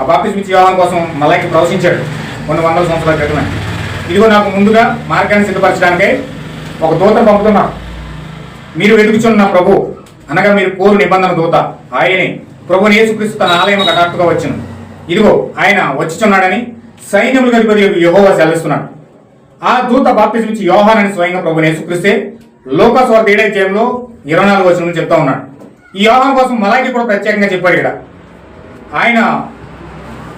ఆ బాప్తిజం ఇచ్చి యోహాను కోసం మలాకి ప్రవశించాడు. కొన్ని వందల సంవత్సరాల క్రితమే. ఇదిగో నాకు ముందుగా మార్గాన్ని సిద్ధపరచడానికై ఒక దూతను పంపుతున్నారు మీరు వెతుకుచున్న ప్రభు. అనగా మీరు కోరు నిబంధన దూత. ఆయనే ప్రభు నేసుక్రీస్తు తన ఆలయం హఠాత్తుగా వచ్చును. ఇదిగో ఆయన వచ్చిచున్నాడని సైన్యములు అధిపతి యహోవా సెలవిస్తున్నాడు. ఆ దూత బాప్తిజం ఇచ్చి యోహాన్ అని స్వయంగా ప్రభు నేసుక్రీస్తే లోకస్వార్థ ఏడై జయంలో ఇరవై నాలుగు వచ్చిన చెప్తా ఉన్నాడు. ఈ యోహాన్ కోసం మలాకి కూడా ప్రత్యేకంగా చెప్పాడు ఇక్కడ. ఆయన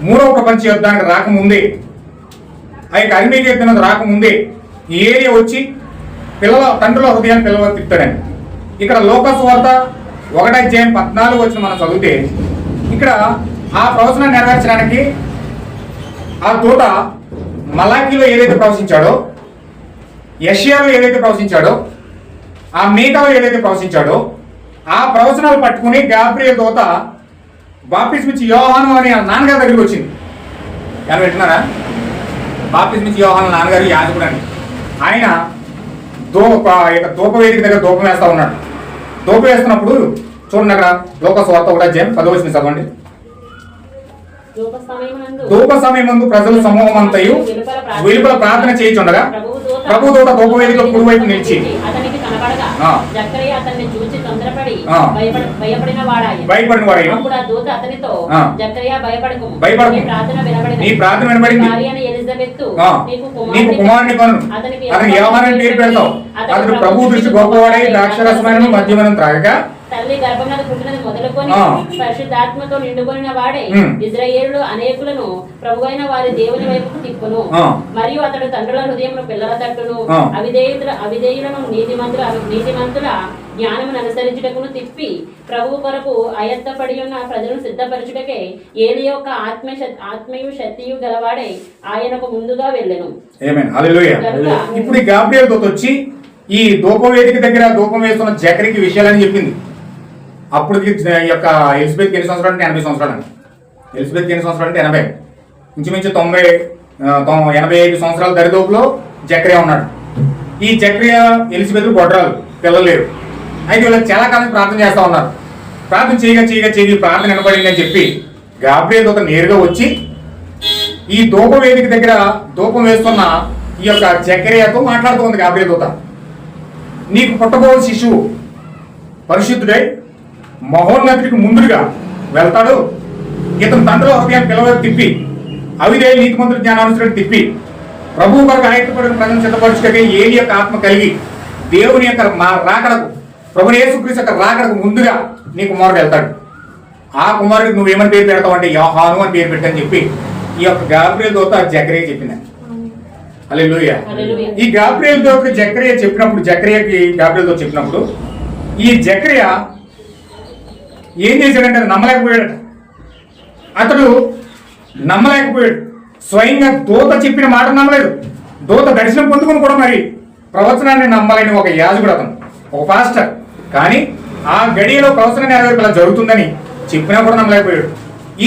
మూడవ ప్రపంచ యుద్ధానికి రాకముందే ఆ యొక్క అరిమేకి యుద్ధం రాకముందే ఈ ఏరియా వచ్చి పిల్లల తండ్రుల హృదయాన్ని పిల్లలు తిప్పుతాడని. ఇక్కడ లోకస్ వార్త ఒకటి పద్నాలుగు వచ్చిన మనం చదివితే ఇక్కడ ఆ ప్రవచనం నెరవేర్చడానికి ఆ దూత మలాఖీలో ఏదైతే ప్రవశించాడో యషియాలో ఏదైతే ప్రవశించాడో ఆ మీకాలో ఏదైతే ప్రవశించాడో ఆ ప్రవచనాలు పట్టుకుని గాబ్రియల్ దూత బాప్తిస్మ ఇచ్చి యోహాను అని నాన్నగారి దగ్గరికి వచ్చింది. ఎవరు వింటున్నారా బాప్తిస్మ ఇచ్చి యోహాను నాన్నగారు యాజకుడు అని ఆయన దో ఇక దూపవేదిక దగ్గర దూపం వేస్తా ఉన్నాడు. దూపం వేస్తున్నప్పుడు చూడండి అక్కడ లోక స్వార్థ ఒకటి అధ్యాయం పదవచ్చింది చదవండి. ధూప ధూప సమయమందు ప్రజల సమూహం అంతయు వెలుపల ప్రార్థన చేయుచుండగా ప్రభు దూత ధూపవేదికలో కుడివైపు నిలిచి. భయపడ- భయపడిన వాడాయి. అప్పుడు ఆ దూత అతనితో ఆ. జక్కయ్య భయపడకు. ప్రార్థన వినబడింది నీ ప్రార్థన వినబడింది. ఎలిజబెత్ నీకు కుమారుని కొను. అతనికి అతని యోహానని పేరు పెడతావు. అతడు ప్రభు దృష్టి గొప్పవాడై ద్రాక్షరసమైన మద్యమనం త్రాగగా తల్లి గర్భంగా పుట్టినది మొదలుకొని. పరిశుద్ధాత్మతో నిండుకొనిన వాడే. ఇజ్రాయేలుడు అనేకులను ప్రభువైన వారి దేవుని వైపుకు తిప్పును. మరియు అతడు తండ్రుల హృదయమును పిల్లల తట్టును. అవిధేయుల అవిధేయులను నీతిమంతుల నీతిమంతుల జ్ఞానమును అనుసరించుటకును తిప్పి ప్రభు కొరకు అయత్తపడి ఉన్న ప్రజలను సిద్ధపరచుటకే ఏది యొక్క ఆత్మ ఆత్మయు శక్తియు గలవాడే ఆయనకు ముందుగా వెళ్ళెను. ఇప్పుడు గాబ్రియల్ వచ్చి ఈ ధూపవేదిక దగ్గర ధూపం వేస్తున్న జకరికి విషయాలని చెప్పింది. అప్పుడు ఈ యొక్క ఎలిజబెత్ ఎన్ని సంవత్సరాలు అంటే ఎనభై సంవత్సరాలు అండి. ఎలిజబెత్ ఎన్ని సంవత్సరాలు అంటే ఎనభై. ఇంచుమించు తొంభై ఎనభై ఐదు సంవత్సరాల దరిదోపులో జక్రియా ఉన్నాడు. ఈ జక్రియా ఎలిజబెత్ గొడ్రాలు పిల్లలు లేరు. అయితే వీళ్ళకి చాలా కాలం ప్రార్థన చేస్తా ఉన్నారు. ప్రార్థన చేయగా చేయగా చేయగా ప్రార్థన వినబడింది అని చెప్పి గాబ్రియల్ దూత నేరుగా వచ్చి ఈ దూప వేదిక దగ్గర దూపం వేస్తున్న ఈ యొక్క చక్రయతో మాట్లాడుతుంది గాబ్రియల్ దూత. నీకు పుట్టబో శిశువు పరిశుద్ధుడై మహోన్నతికి ముందుగా వెళ్తాడు. ఇతను తండ్రి హృదయాన్ని పిలవ తిప్పి అవిదే నీతి మంత్రుల జ్ఞానానుసరుడు తిప్పి ప్రభువు కొరకు ఆయత్తపడిన ప్రజలు సిద్ధపరుచుకే ఏలి యొక్క ఆత్మ కలిగి దేవుని యొక్క మా రాకడకు ప్రభుని యేసుక్రీస్తు యొక్క రాకడకు ముందుగా నీ కుమారుడు వెళ్తాడు. ఆ కుమారుడికి నువ్వేమని పేరు పెడతావు అంటే యోహాను అని పేరు పెట్టని చెప్పి ఈ యొక్క గాబ్రియల్ దోత జక్రియ చెప్పింది హల్లెలూయా. ఈ గాబ్రియల్ దోతకి జక్రియ చెప్పినప్పుడు జక్రియకి గాబ్రియల్ దోత చెప్పినప్పుడు ఈ జక్రియ ఏం చేశాడంటే అది నమ్మలేకపోయాడట. అతడు నమ్మలేకపోయాడు. స్వయంగా దూత చెప్పిన మాట నమ్మలేదు. దూత దర్శనం పొందుకుని కూడా మరి ప్రవచనాన్ని నమ్మలేని ఒక యాజకుడు అతను ఒక పాస్టర్. కానీ ఆ గడియలో ప్రవచన నెరవేర్పు ఇలా జరుగుతుందని చెప్పినా కూడా నమ్మలేకపోయాడు.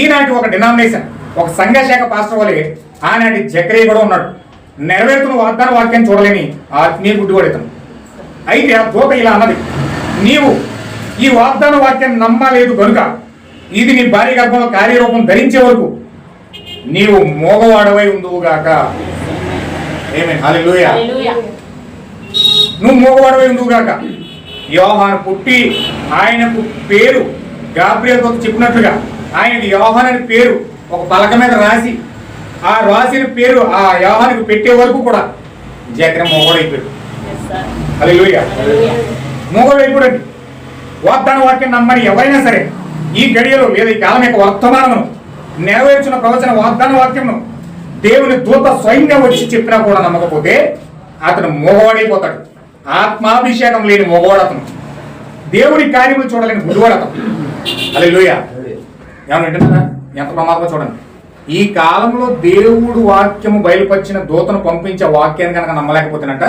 ఈనాటి ఒక డినామినేషన్ ఒక సంఘశాఖ పాస్టర్ వలె ఆనాటి జక్రియ కూడా ఉన్నాడు. నెరవేరుతున్న వాగ్దాన వాక్యాన్ని చూడలేని ఆత్మీయ గుడ్డివాడు ఇతను. అయితే ఆ దూత ఇలా అన్నది నీవు ఈ వాగ్దాన వాక్యాన్ని నమ్మలేదు కనుక ఇది నీ భార్య గర్భంలో కార్యరూపం ధరించే వరకు నీవు మోగవాడవై ఉందువుగాక ఏమే హల్లెలూయా. నువ్వు మోగవాడవై ఉందువుగాక యోహాను పుట్టి ఆయనకు పేరు గాబ్రియల్ దూత చెప్పినట్లుగా ఆయనకి యోహాన్ అని పేరు ఒక పలక మీద రాసి ఆ రాసిన పేరు ఆ యోహానికి పెట్టే వరకు కూడా జగన్ మోగడైపోయాడు. హల్లెలూయా హల్లెలూయా. మూగవైపుడండి వాగ్దాన వాక్యం నమ్మని ఎవరైనా సరే ఈ గడియలో లేదా ఈ కాలం యొక్క వర్తమానమును నెరవేర్చిన ప్రవచన వాగ్దాన వాక్యమును దేవుని దూత స్వయంగా వచ్చి చెప్పినా కూడా నమ్మకపోతే అతను మోగవాడైపోతాడు ఆత్మాభిషేకం లేని మొగోడతను అతను. దేవుని కార్యములు చూడలేని గుడివాడు అలా లోయ ఏమన్నా వింటున్నారా? ఎంత ప్రమాదం చూడండి. ఈ కాలంలో దేవుడు వాక్యము బయలుపరిచిన దూతను పంపించే వాక్యాన్ని కనుక నమ్మలేకపోతున్నట్ట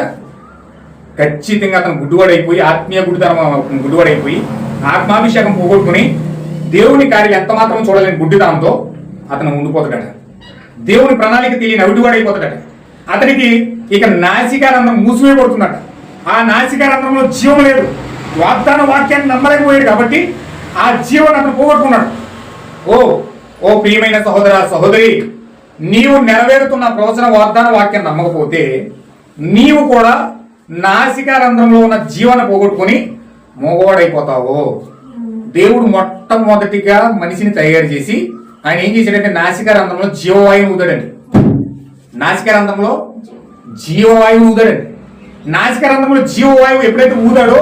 ఖచ్చితంగా అతను గుడ్డువాడైపోయి ఆత్మీయ గుడ్డితనం గుడ్డువాడైపోయి ఆత్మాభిషేకం పోగొట్టుకుని దేవుని కార్యం ఎంత మాత్రం చూడలేని గుడ్డితనంతో అతను ఉండిపోతాడట. దేవుని ప్రణాళిక తెలియని అవిటివాడైపోతాడట. అతనికి ఇక నాసికానందం మూసివేయబడుతుందట. ఆ నాసికారంధ్రంలో జీవం లేదు. వాగ్దాన వాక్యాన్ని నమ్మలేకపోయాడు కాబట్టి ఆ జీవన్ అతను పోగొట్టుకున్నాడు. ఓ ఓ ప్రియమైన సహోదర సహోదరి నీవు నెరవేరుతున్న ప్రవచన వాగ్దాన వాక్యం నమ్మకపోతే నీవు కూడా నాసికా రంధ్రంలో ఉన్న జీవన పోగొట్టుకుని మగవాడైపోతావు? దేవుడు మొట్టమొదటిగా మనిషిని తయారు చేసి ఆయన ఏం చేశాడంటే నాసికారంధ్రంలో జీవవాయువు ఊదాడండి. నాసికా రంధ్రంలో జీవవాయువు ఊదాడండి. నాసికా రంధ్రంలో జీవవాయువు ఎప్పుడైతే ఊదాడో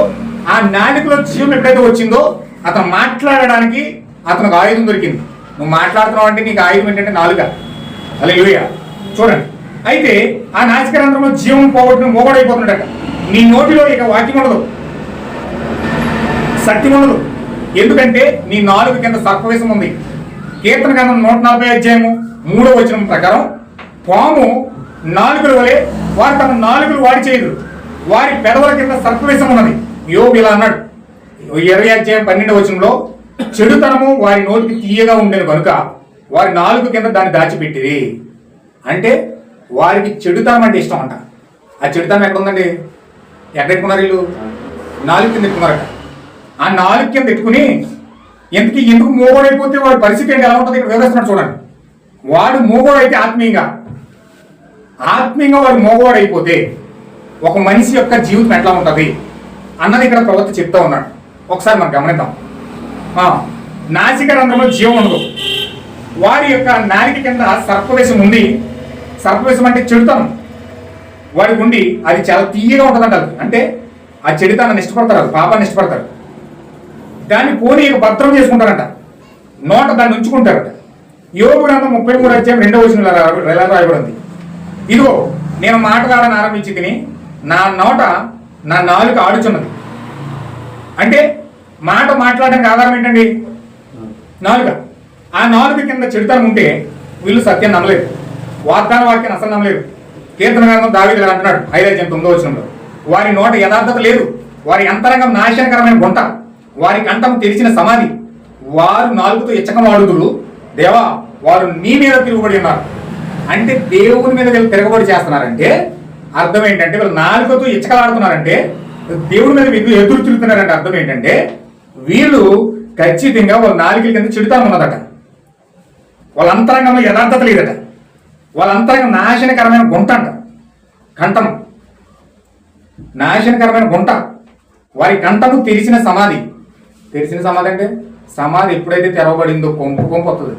ఆ నాలుకలో జీవం ఎప్పుడైతే వచ్చిందో అతను మాట్లాడడానికి అతనికి ఆయుధం దొరికింది. నువ్వు మాట్లాడుతున్నావు అంటే నీకు ఆయుధం ఏంటంటే నాలుక. అలా చూడండి. అయితే ఆ నాసిక రంధ్రంలో జీవం పోగొట్టిన మోగడైపోతున్నాడట నీ నోటిలో ఇక వాక్యం ఉండదు సత్యం ఉండదు ఎందుకంటే నీ నాలుగు కింద సర్పవేశం ఉంది. కీర్తన గ్రంథం నూట నలభై అధ్యాయము మూడో వచనం ప్రకారం పాము నాలుగుల వలె వారు తమ నాలుగులు వాడి చేయదు వారి పెదవుల కింద సర్పవేశం ఉన్నది. యోగు ఇలా అన్నాడు. ఇరవై అధ్యాయం పన్నెండు వచనంలో చెడుతనము వారి నోటికి తీయగా ఉండేది కనుక వారి నాలుగు కింద దాన్ని దాచిపెట్టిది అంటే వారికి చెడుతనం అంటే ఇష్టం అంట. ఆ చెడుతనం ఎక్కడ ఉందండి ఎక్కడ ఎట్టుకున్నారు వీళ్ళు? నాలుగు కింద ఎట్టుకున్నారట ఆ నాలుగు కింద ఎట్టుకుని ఎందుకు ఎందుకు మూగోడైపోతే వాడి పరిస్థితి ఏంటి? ఎలా ఉంటుంది ఇక్కడ వివరిస్తున్నాడు చూడండి. వాడు మూగోడైతే ఆత్మీయంగా. ఆత్మీయంగా వాడు మూగోడైపోతే ఒక మనిషి యొక్క జీవితం ఎట్లా ఉంటుంది? అన్నది ఇక్కడ ప్రవక్త చెప్తా ఉన్నాడు. ఒకసారి మనం గమనిద్దాం. నాసిక రంధ్రంలో జీవం ఉండదు. వారి యొక్క నాలిక కింద సర్పవేశం ఉంది. సర్పవేశం అంటే చెడుతనం. వాడికి ఉండి అది చాలా తీయగా ఉంటుందంట అది. అంటే ఆ చెడుతనాన్ని ఇష్టపడతారు అది పాపాన్ని ఇష్టపడతారు దాన్ని పోనీ భద్రం చేసుకుంటారంట. నోట దాన్ని ఉంచుకుంటారట. యోగు గ్రంథం ముప్పై మూడు అధ్యాయం రెండవ వచ్చిన రాయబడింది. ఇదిగో నేను మాట్లాడని ఆరంభించి తిని నా నోట నా నాలుక ఆడుచున్నది. అంటే మాట మాట్లాడడానికి ఆధారం ఏంటండి? నాలుక. ఆ నాలుగు కింద చెడుతనం ఉంటే వీళ్ళు సత్యం నమ్మలేదు. వాగ్దాన వాక్యాన్ని అసలు నమ్మలేదు. కీర్తన గ్రంథం దావీదు గారు అంటున్నాడు ఐదైదు తొమ్మిదో వచ్చినప్పుడు వారి నోట యథార్థత లేదు. వారి అంతరంగం నాశనకరమైన గుంట. వారి కంఠం తెరిచిన సమాధి. వారు నాలుగుతో ఇచ్చకం వాడుదురు దేవా వారు నీ మీద తిరుగుబడి ఉన్నారు. అంటే దేవుని మీద తిరగబడి చేస్తున్నారంటే అర్థం ఏంటంటే వీళ్ళు నాలుగుతో ఇచ్చకలాడుతున్నారంటే దేవుడి మీద వీళ్ళు ఎదురు తిరుగుతున్నారంటే అర్థం ఏంటంటే వీళ్ళు ఖచ్చితంగా వాళ్ళ నాలుగుల కింద చెడుతాను ఉన్నదట. వాళ్ళ అంతరంగంలో యథార్థత లేదట. వాళ్ళ అంతరంగం నాశనకరమైన గుంట అంట. కంఠం. నాశనకరమైన గుంట. వారి కంఠము తెరిచిన సమాధి. తెరిచిన సమాధి అంటే సమాధి ఎప్పుడైతే తెరవబడిందో కొంపు కొంపు వస్తుంది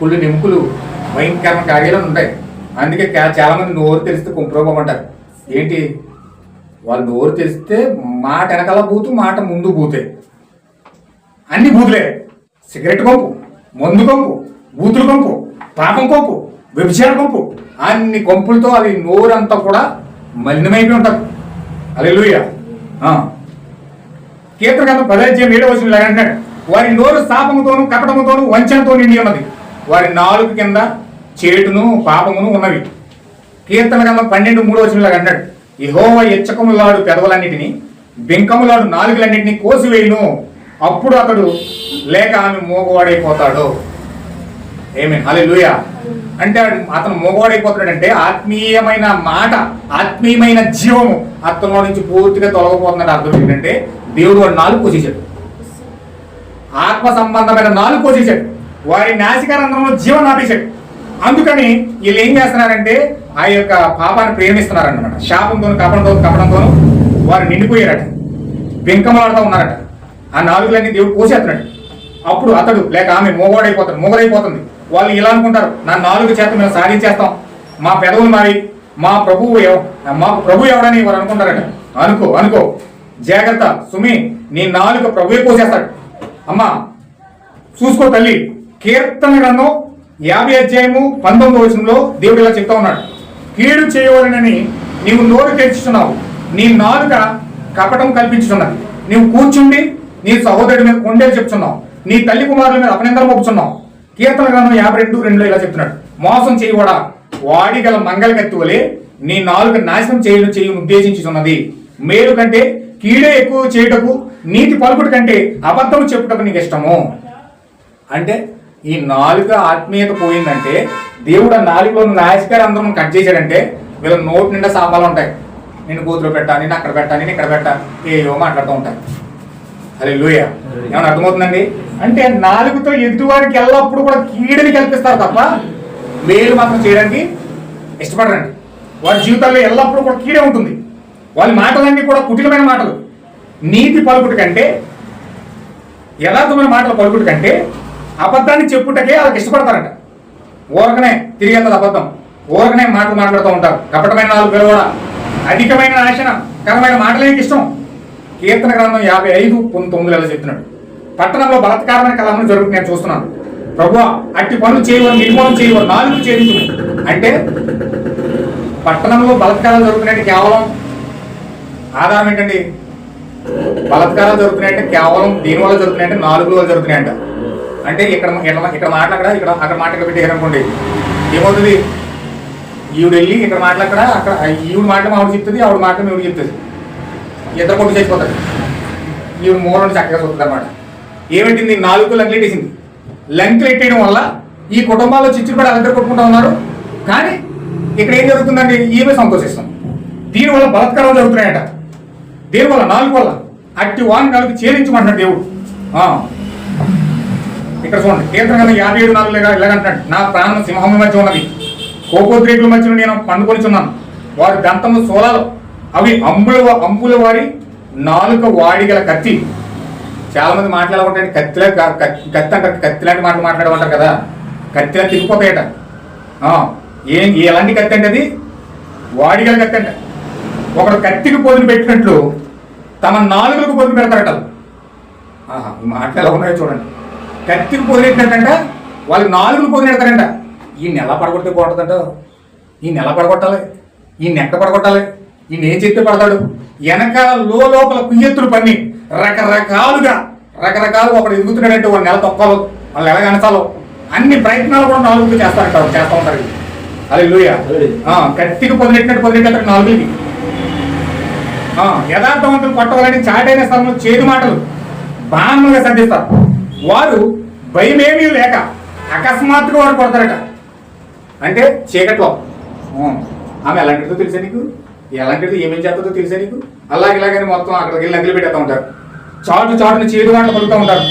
పుల్లు నింపులు భయంకరమైన కార్యాలు ఉంటాయి. అందుకే చాలా మంది నోరు తెరిస్తే కుంపురోగమంటారు ఏంటి? వాళ్ళు నోరు తెలిస్తే మాట వెనకాల బూతు మాట ముందు బూతే. అన్ని బూతులే. సిగరెట్ కొంపు మందు కొంపు బూతులు కొంపు పాపం కొంపు వ్యభిచార కొంపు. అన్ని కొంపులతో అది నోరంతా కూడా మలినమైపోయి ఉంటుంది. అదే లూయ గ్రంథం పదాధ్యాయం ఏడవ వచ్చిన అంటాడు వారి నోరు శాపముతోనూ కపటముతోనూ వంచనతో నిండి ఉన్నది వారి నాలుగు కింద చేటును పాపమును ఉన్నవి. కీర్తన గ్రంథం పన్నెండు మూడో వచ్చిన అన్నాడు. యహోవ ఎచ్చకములాడు పెదవులన్నిటిని బింకములాడు నాలుగులన్నింటినీ కోసివేయును. అప్పుడు అతడు లేక ఆమె మోగవాడైపోతాడు. ఏమి లూయ అంటే అతను మోగవాడైపోతున్నాడంటే ఆత్మీయమైన మాట ఆత్మీయమైన జీవము అతనిలో నుంచి పూర్తిగా తొలగిపోతున్నాడు అర్థం ఏంటంటే దేవుడు వాడు నాలుగు కోసేశాడు. ఆత్మ సంబంధమైన నాలుగు కోసేశాడు. వారి నాసికారంధ్రంలో జీవనం ఆపేశాడు అందుకని వీళ్ళు ఏం చేస్తున్నారంటే ఆ యొక్క పాపాన్ని ప్రేమిస్తున్నారన్నమాట. శాపంతో కపడంతో కపడంతో వారు నిండిపోయారట. వెంకమలాడుతూ ఉన్నారట. ఆ నాలుగులన్నీ దేవుడు కోసేస్తున్నాడు. అప్పుడు అతడు లేక ఆమె మోగోడైపోతాడు మోగడైపోతుంది వాళ్ళు ఇలా అనుకుంటారు నా నాలుగు చేత మేము సాధించేస్తాం. మా పెదవులు మారి మా ప్రభువు ఎవ- మాకు ప్రభు ఎవడని వారు అనుకుంటారట. అనుకో అనుకో. జాగ్రత్త సుమి నీ నాలుగు ప్రభువే కోసేస్తాడు. అమ్మా చూసుకో తల్లి కీర్తన గ్రంథం యాభై అధ్యాయము పంతొమ్మిది వచనంలో దేవుడు ఇలా చెప్తా ఉన్నాడు. కీడు చేయవలనని నీవు నోరు తెరుచుతున్నావు నీ నాలుక కపటం కల్పించుతున్నది నీవు కూర్చుండి నీ సహోదరుడి మీద కొండేలు చెప్తున్నావు నీ తల్లి కుమారుల మీద అభినందన పంపుతున్నావు కీర్తన గ్రంథం యాభై రెండు రెండులో ఇలా చెప్తున్నాడు. మోసం చేయవడా వాడి గల మంగళ కత్తివలే నీ నాలుక నాశనం చేయను చేయను ఉద్దేశించుతున్నది మేలు కంటే కీడే ఎక్కువ చేయుటకు నీతి పలుకుడు కంటే అబద్ధం చెప్పుటకు నీకు ఇష్టము. అంటే ఈ నాలుక ఆత్మీయత పోయిందంటే దేవుడు ఆ నాలుగులో నాయస్కారం అందరం కట్ చేశాడంటే వీళ్ళ నోటి నిండా శాపాలు ఉంటాయి. నేను కూతురు పెట్టా నేను అక్కడ పెట్టా నేను ఇక్కడ పెట్టా ఏవో మాట్లాడుతూ ఉంటాయి. అరే లూయ ఏమైనా అర్థమవుతుందండి? అంటే నాలుగుతో ఎదుటివారికి ఎల్లప్పుడు కూడా కీడని కల్పిస్తారు తప్ప మేలు మాత్రం చేయడానికి ఇష్టపడరండి. వారి జీవితాల్లో ఎల్లప్పుడూ కూడా కీడే ఉంటుంది. వాళ్ళ మాటలన్నీ కూడా కుటిలమైన మాటలు. నీతి పలుకుటి కంటే యథార్థమైన మాటలు పలుకుటి కంటే అబద్ధాన్ని చెప్పుటకే వాళ్ళకి ఇష్టపడతారంట. ఊరకనే తిరిగేస్తుంది అబద్ధం. ఊరకనే మాటలు మాట్లాడుతూ ఉంటారు. కపటమైన నాలుగు పిల్లలు అధికమైన నాశన కరమైన మాటలే ఇష్టం? కీర్తన గ్రంథం యాభై ఐదు పంతొమ్మిది ఎలా చెప్తున్నాడు. పట్టణంలో బలత్కారమైన కలహం జరుగుతుంది నేను చూస్తున్నాను ప్రభు అట్టి పనులు చేయవని నిర్మూలన చేయవని నాలుగు చేయించు అంటే పట్టణంలో బలత్కారాలు జరుగుతున్నాయంటే కేవలం ఆధారం ఏంటండి? బలత్కారాలు జరుగుతున్నాయంటే కేవలం దీనివల్ల జరుగుతున్నాయంటే నాలుగు వల్ల జరుగుతున్నాయంట అంటే ఇక్కడ ఇక్కడ ఇక్కడ ఇక్కడ అక్కడ మాట పెట్టారు అనుకోండి ఏమవుతుంది? ఈవిడ వెళ్ళి ఇక్కడ మాట్లాడక్కడ అక్కడ ఈవిడ మాటలు ఆవిడ చెప్తుంది ఆవిడ మాటలు ఈవిడ చెప్తుంది. ఇద్దరు కొట్టు చచ్చిపోతారు. ఈవిడ మూలని చక్కగా చూస్తుంది అనమాట ఏమిటింది నాలుగు లంకులు ఎట్టేసింది. లంకులు ఎట్టేయడం వల్ల ఈ కుటుంబాల్లో చిచ్చులు పడి అందరు కొట్టుకుంటా ఉన్నారు. కానీ ఇక్కడ ఏం జరుగుతుందండి? ఈమె సంతోషిస్తాం. దీనివల్ల బలత్కారాలు జరుగుతున్నాయట. దీనివల్ల? నాలుగు వల్ల. అట్టి వాని కలిపి చేరించమంటున్నాడు దేవుడు. ఇక్కడ చూడండి కీర్తన యాభై ఏడు నాలుగు ఇలాగంటాడు నా ప్రాణం సింహం మధ్య ఉన్నది. కోపోద్రేకుల మధ్యలో నేను పండుకొనిచున్నాను. వారి దంతము సోలాలు. అవి అంబుల అంబుల వారి నాలుక వాడిగల కత్తి. చాలా మంది మాట్లాడుకుంటాడు కత్తిలా కత్తి అంటారు. కత్తి లాంటి మాటలు మాట్లాడమంటారు కదా. కత్తిలా తిరిగిపోతాయట ఏం ఎలాంటి కత్తి అంటే అది? వాడిగల కత్తి అంట. ఒకడు కత్తికి పొదిని పెట్టినట్లు తమ నాలుగులకు పొదిని పెడతారట. ఆహా, ఈ మాటలు ఎలా ఉన్నాయో చూడండి. కత్తికి పొదినెట్టినట్టంట వాళ్ళకి నాలుగులు పొదినెడతారంట ఈ నెల పడగొడితే బాగుంటుందంట. ఈ నెల పడగొట్టాలి. ఈ నెక్క పడగొట్టాలి. ఈయన ఏం చెప్తే పడతాడు. వెనక లోపల కుయ్యెత్తులు పన్ని రకరకాలుగా రకరకాలుగా ఒకడు ఎదుగుతున్నాడంటే వాడు నెల తొక్కాలో వాళ్ళు ఎలా కనసాలో అన్ని ప్రయత్నాలు కూడా నాలుగులు చేస్తారంటారు చేస్తూ ఉంటారు అదే లూయ కత్తికి పొదినెట్టినట్టు పొదినెట్టారు నాలుగుకి. యథార్థవంతులు పట్టవాలని చాటైన స్థలంలో చేదు మాటలు. బాణములుగా సంధిస్తారు వారు భయమేమీ లేక అకస్మాత్తుగా వారు కొడతారట. అంటే చీకట్లో. ఆమె ఎలాంటిదో తెలుసా నీకు? ఎలాంటిదో ఏమేం చేస్తుందో తెలుసా నీకు? అలాగే ఇలాగని మొత్తం అక్కడికి వెళ్ళి నగిలి పెట్టేస్తూ ఉంటారు. చాటు చాటుని చేదు మాటలు పలుకుతూ ఉంటారు.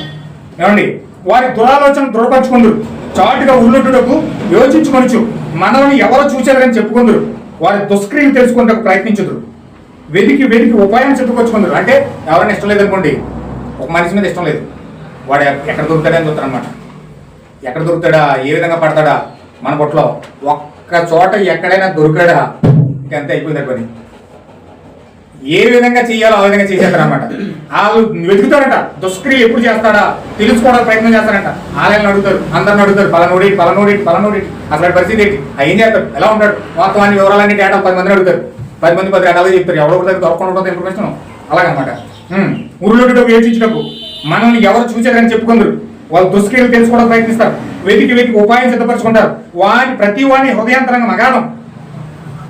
ఏమండి? వారి దురాలోచన దృఢపరుచుకుందరు చాటుగా ఉల్లొట్టుటకు యోచించుకొనిచు మనల్ని ఎవరో చూచారని చెప్పుకుందరు. వారి దుష్క్రియలు తెలుసుకుంటకు ప్రయత్నించుదురు. వెతికి వెతికి ఉపాయం చెప్పుకొచ్చుకుందరు. అంటే ఎవరైనా ఇష్టం లేదనుకోండి ఒక మనిషి మీద ఇష్టం లేదు. వాడు ఎక్కడ దొరుకుతాడని చూస్తాను అనమాట ఎక్కడ దొరుకుతాడా? ఏ విధంగా పడతాడా? మన పొట్టలో ఒక్క చోట ఎక్కడైనా దొరికాడా? ఇంకా అయిపోయింది పని ఏ విధంగా చేయాలో ఆ విధంగా చేసేస్తారు అనమాట వాళ్ళు వెతుకుతారట దుష్క్రియ ఎప్పుడు చేస్తాడా? తెలుసుకోవడానికి ప్రయత్నం చేస్తారంట ఆలయాలను అడుగుతారు అందరిని అడుగుతారు పలనోడి పలనోడి పలనోడి అసలు పరిస్థితి ఏంటి? ఆ ఏం చేస్తాడు? ఎలా ఉంటాడు? వాస్తవాన్ని అన్ని వివరాలన్నీ డేటా పది మందిని అడుగుతారు పది మంది పది రకాలుగా చెప్తారు. ఎవరో ఒకరి దగ్గర దొరకకుండా ఉంటుంది ఇన్ఫర్మేషన్ అలాగనమాట. ఉరులుటకు వేచించినప్పుడు మనల్ని ఎవరు చూచారని చెప్పుకుందరు. వాళ్ళు దుష్క్రియలు తెలుసుకోవడం ప్రయత్నిస్తారు. వెతికి వెతికి ఉపాయం సిద్ధపరచుకుంటారు. వారి ప్రతి వాడిని హృదయాంతరంగా మగాడం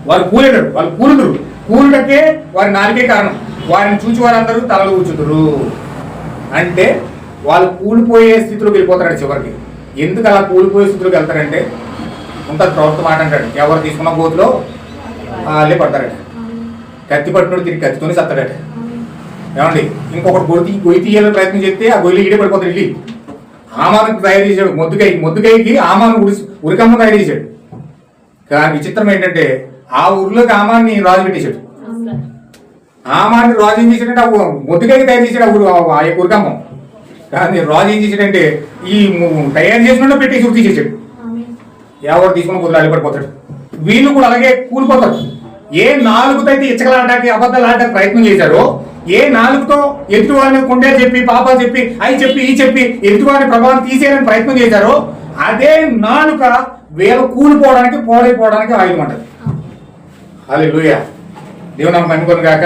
వారు కూలేరు వాళ్ళు కూలుదురు. కూలుటకే వారి నాలుగే కారణం. వారిని చూచి వారందరూ తలలు ఊచుదురు. అంటే వాళ్ళు కూలిపోయే స్థితిలోకి వెళ్ళిపోతారు చివరికి. ఎందుకు అలా కూలిపోయే స్థితిలోకి వెళ్తారంటే ఉంటుంది ప్రవృత్తి మాట అంటాడు. ఎవరు తీసుకున్న గోతులో వాళ్ళే పడతారట. కత్తి పట్టినోడు తిరిగి కత్తితోనే సత్తాడట. ఏమండి ఇంకొకటి గొయ్యి గొయ్యి తీయాలని ప్రయత్నం చేస్తే ఆ గొయ్యిలో ఈడే పడిపోతాడు వెళ్ళి ఆమాను తయారు చేశాడు మొద్దుకాయ మొద్దుకైకి ఆమాను ఉరిసి ఉరికమ్మ తయారు చేశాడు. కానీ విచిత్రం ఏంటంటే ఆ ఊర్లోకి ఆమాన్ని రాజు పెట్టేశాడు. ఆమాన్ని రాజు ఏం చేశాడంటే ఆ మొద్దుకాయకి తయారు చేశాడు ఆ ఊరు ఆ యొక్క ఉరికమ్మం. కానీ రాజు ఏం చేశాడంటే ఈ తయారు చేసిన పెట్టి ఉరి తీసేసాడు ఎవరు తీసుకుని కుదిరి పడిపోతాడు. వీళ్ళు కూడా అలాగే కూలిపోతారు. ఏ నాలుగుతో అయితే ఇచ్చకలాడడానికి అబద్ధాలు ఆడడానికి ప్రయత్నం చేశారో ఏ నాలుగుతో ఎదుటి వాళ్ళని కొండే చెప్పి పాప చెప్పి అవి చెప్పి ఈ చెప్పి ఎదుటి వారిని ప్రభావం తీసేయడానికి ప్రయత్నం చేశారో అదే నాలుక వీళ్ళు కూలిపోవడానికి పోడైపోవడానికి ఆయుధం అంటది. అదే లూయ దేవుని అనుకోను కాక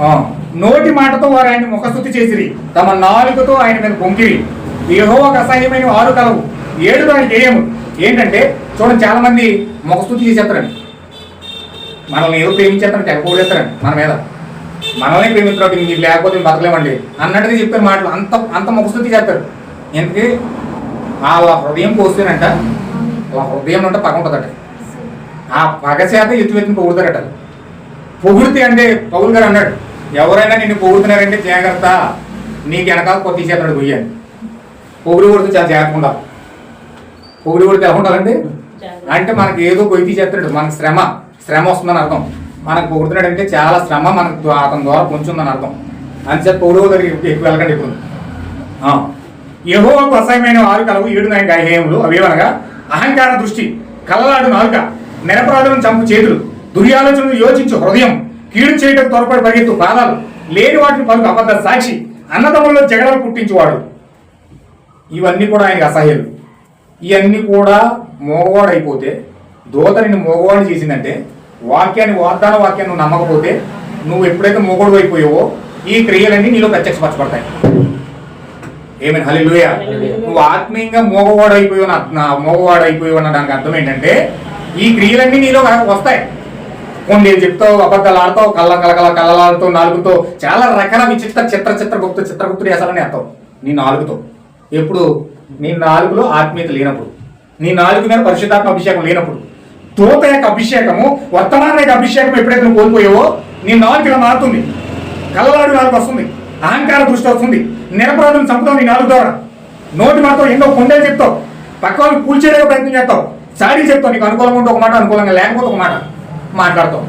ఆ, నోటి మాటతో వారు ఆయన ముఖస్థుతి చేసిరి. తమ నాలుకతో ఆయన మీద పొంకిరి ఒక అసహ్యమైన ఆరు కలవు ఏడు దాని చేయము ఏంటంటే చూడండి చాలా మంది ముఖస్థుతి చేసేస్తారండి. మనల్ని ఏదో ప్రేమించేస్తారంటే తెగపోడేస్తారండి మన మీద. మనల్ని ప్రేమిస్తున్నాడు మీరు లేకపోతే మేము బతకలేమండి. అన్నట్టుగా చెప్పారు మాటలు. అంత అంత ముఖస్థుతి చేస్తారు ఎందుకంటే వాళ్ళ హృదయం పోస్తేనంట వాళ్ళ హృదయం అంటే పగ ఉంటుందట. ఆ పగ చేత ఎత్తు ఎత్తుని పొగుడతారట. పొగిడితే అంటే పౌల్ గారు అన్నాడు ఎవరైనా నిన్ను పొగుడుతున్నారంటే జాగ్రత్త. నీకు వెనకాల కొత్త తీసేస్తాడు గొయ్యాన్ని పొగుడు కొడితే చాలా జాగ్రత్తగా ఉండాలి. పొగుడు కొడితే ఎలా ఉండాలండి? అంటే మనకి ఏదో గొయ్యి తీసేస్తాడు. మనకి శ్రమ శ్రమ వస్తుందని అర్థం. మనకు పొగుడుతున్నాడంటే చాలా శ్రమ మనకు అతని ద్వారా పొంచుందని అర్థం. అంచేత పొగుడు దగ్గరికి ఎక్కువ వెళ్ళకండి ఇప్పుడు. ఏవో అసహ్యమైన వారు కలవు ఏడు నాయక గాయములు అవేవనగా అహంకార దృష్టి కలలాడు నాలుక నిరపరాధులను చంపు చేతులు దుర్యాలోచనలు యోచించు హృదయం కీడు చేయడం త్వరపడి పరిగెత్తు పాదాలు లేని వాటిని పలుకు అబద్ధ సాక్షి అన్నదమ్ముల్లో జగడలు పుట్టించువాడు. ఇవన్నీ కూడా ఆయనకి అసహ్యాలు. ఇవన్నీ కూడా మోగవాడైపోతే అయిపోతే దోత నిన్ను మోగవాడు చేసిందంటే వాక్యాన్ని వాగ్దాన వాక్యాన్ని నువ్వు నమ్మకపోతే నువ్వు ఎప్పుడైతే మోగోడు అయిపోయావో ఈ క్రియలన్నీ నీలో ప్రత్యక్షపరచబడతాయి. ఏమైనా హల్లెలూయా నువ్వు ఆత్మీయంగా మోగవాడు అయిపోయావు నా మోగవాడు అయిపోయావు అన్న దానికి అర్థం ఏంటంటే ఈ క్రియలన్నీ నీలో వస్తాయి. కొన్ని నేను చెప్తావు అబద్ధాలు ఆడతావు కళ్ళ కలకల కళ్ళలాడుతూ నాలుగుతో చాలా రకాల విచిత్ర చిత్ర చిత్రగుప్త చిత్రగుప్తుడు వేసాలని వేస్తావు. నీ నాలుగుతో. ఎప్పుడు? నీ నాలుగులో ఆత్మీయత లేనప్పుడు. నీ నాలుగు మీద పరిశుద్ధాత్మ అభిషేకం లేనప్పుడు. తోత యొక్క అభిషేకము వర్తమాన యొక్క అభిషేకం ఎప్పుడైతే నువ్వు కోల్పోయావో నీ నాలుగు ఇలా మారుతుంది. కళ్ళలాడు నాలుగు వస్తుంది. అహంకార దృష్టి వస్తుంది. నిరపరాధం చంపుతావు నీ నాలుగు ద్వారా. నోటి మాత్రం ఎన్నో కొండే చెప్తావు. పక్క వాళ్ళు కూల్చేయడానికి ప్రయత్నం చేస్తావు. సాడీ చెప్తావు. నీకు అనుకూలంగా ఉంటే ఒక మాట అనుకూలంగా లేకపోతే ఒక మాట మాట్లాడతావు.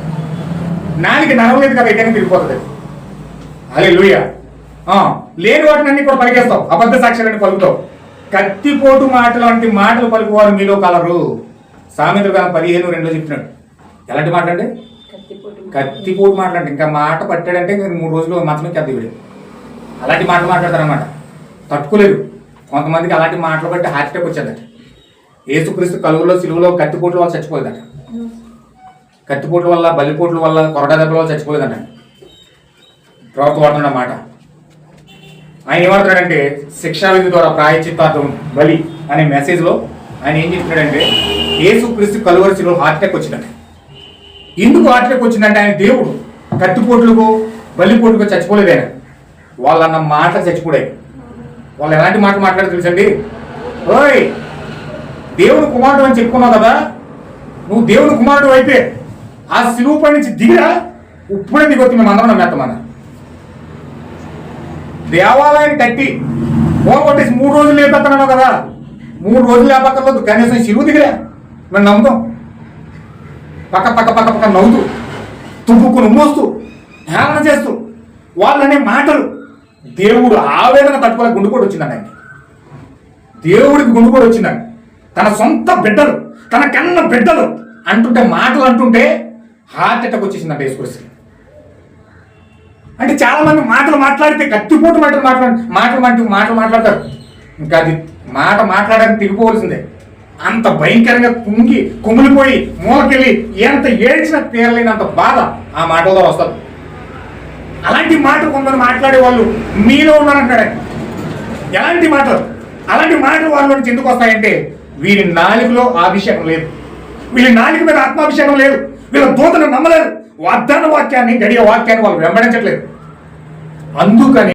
నానికి నడవలేదు కదా ఎక్కడికి తిరిగిపోతుంది. అలే లూయ లేని వాటిని అన్ని కూడా పలికేస్తావు. అబద్ధ సాక్ష్యాలని పలుకుతావు. కత్తిపోటు మాటలు వంటి మాటలు పలుకువారు మీలో కలరు. సామెతలు కాలం పదిహేను రెండులో చెప్తున్నాడు ఎలాంటి మాట అంటే కత్తిపోటు మాట్లాడంటే ఇంకా మాట పట్టాడంటే ఇంకా మూడు రోజులు మాత్రమే కత్తి వీడు. అలాంటి మాటలు మాట్లాడతారనమాట తట్టుకోలేరు. కొంతమందికి అలాంటి మాటలు బట్టి హార్ట్ అటాక్ వచ్చేదట. ఏసుక్రీస్తు కలువులో సిలువలో కత్తిపోట్ల వల్ల చచ్చిపోయేదట కత్తిపోట్ల వల్ల బల్లిపోట్ల వల్ల కొరడా దెబ్బల వల్ల చచ్చిపోయేదట వాడుతున్న మాట. ఆయన ఏమంటాడంటే శిక్షా విధి ద్వారా ప్రాయచిత్తార్థం బలి అనే మెసేజ్లో ఆయన ఏం చెప్తున్నాడంటే యేసు క్రీస్తు సిలువ హార్ట్ అటాక్ వచ్చిందంట ఎందుకు హార్ట్ అటాక్ వచ్చిందంటే ఆయన దేవుడు. కత్తిపోట్లకు బలిపోటుకు చచ్చిపోలేదు ఆయన. వాళ్ళు అన్న మాట చచ్చిపోయాయి. వాళ్ళు ఎలాంటి మాట మాట్లాడారు తెలుసండి? ఓయ్ దేవుడు కుమారుడు అని చెప్పుకున్నావు కదా నువ్వు దేవుని కుమారుడు అయితే ఆ సిలువు పై నుంచి దిగిరా ఇప్పుడే దిగొచ్చు మేము అందరం నమ్మేస్తామన్న దేవాలయాన్ని కట్టి ఫోన్ కొట్టేసి మూడు రోజులు లేపెత్తన్నావు కదా. మూడు రోజులు లేపక్కర్లేదు కనీసం సిలువు దిగలే. మేము నమ్ముతాం పక్క పక్క పక్క పక్క నవ్వుతూ తుప్పుకుని మోస్తూ హేళన చేస్తూ వాళ్ళనే మాటలు. దేవుడు ఆవేదన తట్టుకోలే గుండెపోటు వచ్చిందండి ఆయనకి దేవుడికి గుండెపోటు వచ్చిందండి తన సొంత బిడ్డలు తన కన్న బిడ్డలు అంటుంటే మాటలు అంటుంటే హార్ట్ అటాక్ వచ్చేసిందంట యేసుకృష్ణ అంటే చాలామంది మాటలు మాట్లాడితే కత్తిపోటు మాటలు మాట్లాడి మాటలు మాట మాటలు మాట్లాడతారు. ఇంకా అది మాట మాట్లాడడానికి తిరిగిపోవలసిందే. అంత భయంకరంగా కుంగి కుమిలిపోయి మూలకెళ్ళి ఎంత ఏడ్చినా తీరలేనంత బాధ ఆ మాటలతో వస్తారు అలాంటి మాట కొందరు మాట్లాడే వాళ్ళు మీలో ఉన్నారంటాడే ఎలాంటి మాటలు? అలాంటి మాటలు వాళ్ళ నుంచి ఎందుకు వస్తాయంటే వీరి నాలుగులో అభిషేకం లేదు. వీళ్ళ నాలుగు మీద ఆత్మాభిషేకం లేదు. వీళ్ళ దూతను నమ్మలేరు. వాగ్దాన వాక్యాన్ని గడియ వాక్యాన్ని వాళ్ళు వెంబడించట్లేదు. అందుకని